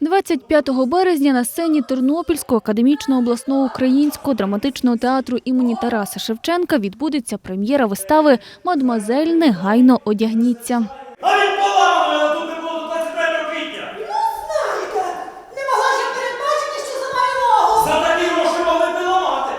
25 березня на сцені Тернопільського академічного обласного українського драматичного театру імені Тараса Шевченка відбудеться прем'єра вистави «Мадмазель, негайно одягніться». А він поламаний, але тут не було до 23 квітня. Знаєте, не могла ж я передбачити, що зламаю ногу. За такі гроші могли б не ламати.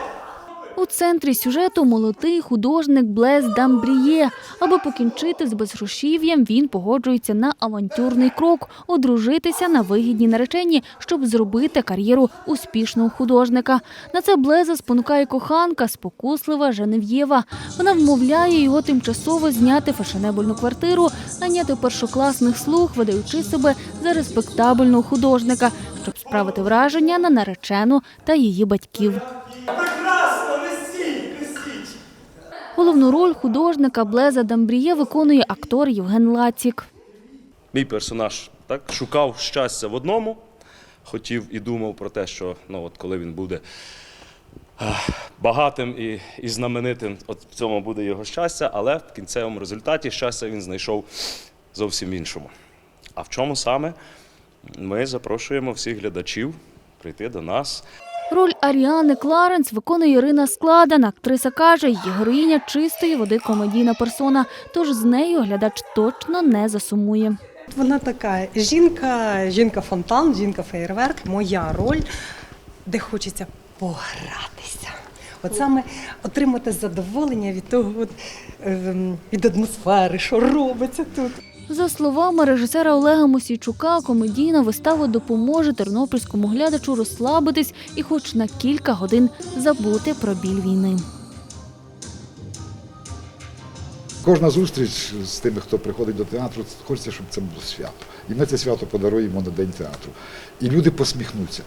У центрі сюжету молодий художник Блез Дамбріє. Аби покінчити з безгрошів'ям, він погоджується на авантюрний крок – одружитися на вигідній нареченні, щоб зробити кар'єру успішного художника. На це Блеза спонукає коханка, спокуслива Женев'єва. Вона вмовляє його тимчасово зняти фешенебельну квартиру, наняти першокласних слуг, видаючи себе за респектабельного художника, щоб справити враження на наречену та її батьків. Головну роль художника Блеза Дамбріє виконує актор Євген Лацік. Мій персонаж так шукав щастя в одному, хотів і думав про те, що ну, от коли він буде багатим і, і знаменитим, от в цьому буде його щастя, але в кінцевому результаті щастя він знайшов зовсім іншому. А в чому саме? Ми запрошуємо всіх глядачів прийти до нас. Роль Аріани Кларенс виконує Ірина Складана. Актриса каже, її героїня чистої води комедійна персона, тож з нею глядач точно не засумує. Вона така жінка, жінка-фонтан, жінка-феєрверк. Моя роль, де хочеться погратися. От саме отримати задоволення від того, ем, від атмосфери, що робиться тут. За словами режисера Олега Мосійчука, комедійна вистава допоможе тернопільському глядачу розслабитись і хоч на кілька годин забути про біль війни. Кожна зустріч з тими, хто приходить до театру, хочеться, щоб це було свято. І ми це свято подаруємо на День театру. І люди посміхнуться.